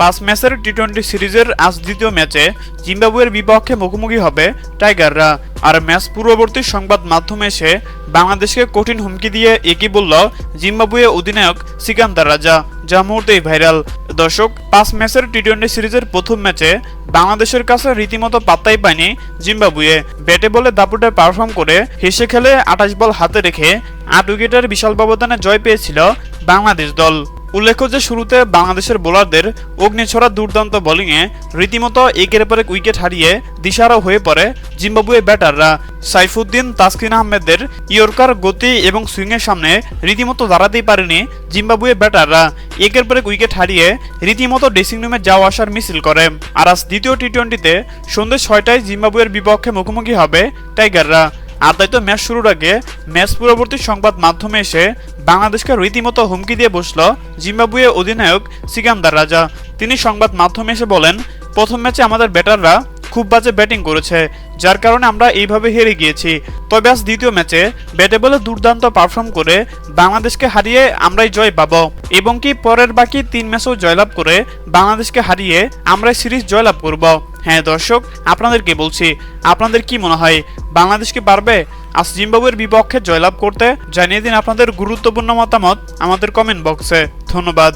পাঁচ ম্যাচের T twenty সিরিজের আজ দ্বিতীয় ম্যাচে জিম্বাবুয়ের বিপক্ষে মুখোমুখি হবে টাইগাররা। আর ম্যাচ পূর্ববর্তী সংবাদ মাধ্যমে এসে বাংলাদেশকে কঠিন হুমকি দিয়ে একই বলল জিম্বাবুয়ে অধিনায়ক সিকান্দার রাজা, যা মুহূর্তেই ভাইরাল। দর্শক, পাঁচ ম্যাচের টি টোয়েন্টি সিরিজের প্রথম ম্যাচে বাংলাদেশের কাছে রীতিমতো পাত্তাই পায়নি জিম্বাবুয়ে। ব্যাটে বলে দাপুটে পারফর্ম করে হেসে খেলে আঠাশ বল হাতে রেখে আট উইকেটের বিশাল ব্যবধানে জয় পেয়েছিল বাংলাদেশ দল। উল্লেখ্য যে শুরুতে বাংলাদেশের বোলারদের অগ্নিছড়া দুর্দান্ত বোলিংয়ে রীতিমতো একের পর এক উইকেট হারিয়ে দিশারও হয়ে পড়ে জিম্বাবুয়ে ব্যাটাররা। সাইফুদ্দিন তাসকিন আহমেদের ইয়র্কার গতি এবং সুইংয়ের সামনে রীতিমতো দাঁড়াতেই পারেনি জিম্বাবুয়ে ব্যাটাররা। একের পর এক উইকেট হারিয়ে রীতিমতো ড্রেসিং রুমে যাওয়া আসার মিছিল করে। আর আজ দ্বিতীয় টি টোয়েন্টিতে সন্ধ্যে ছয়টায় জিম্বাবুয়ের বিপক্ষে মুখোমুখি হবে টাইগাররা। আর তাই তো ম্যাচ শুরুর আগে ম্যাচ পূর্ববর্তী সংবাদ মাধ্যমে এসে বাংলাদেশকে রীতিমতো হুমকি দিয়ে বসল জিম্বাবুয়ে অধিনায়ক সিকান্দার রাজা। তিনি সংবাদ মাধ্যমে এসে বলেন, প্রথম ম্যাচে আমাদের ব্যাটাররা খুব বাজে ব্যাটিং করেছে, যার কারণে আমরা এইভাবে হেরে গিয়েছি। তবে আজ দ্বিতীয় ম্যাচে ব্যাটে বলে দুর্দান্ত পারফর্ম করে বাংলাদেশকে হারিয়ে আমরাই জয় পাবো। এবং কি পরের বাকি তিন ম্যাচও জয়লাভ করে বাংলাদেশকে হারিয়ে আমরাই সিরিজ জয়লাভ করব? হ্যাঁ দর্শক, আপনাদেরকে বলছি, আপনাদের কি মনে হয়? বাংলাদেশ কি পারবে আজ জিম্বাবুয়ের বিপক্ষে জয়লাভ করতে। জানিয়ে দিন আপনাদের গুরুত্বপূর্ণ মতামত আমাদের কমেন্ট বক্সে ধন্যবাদ।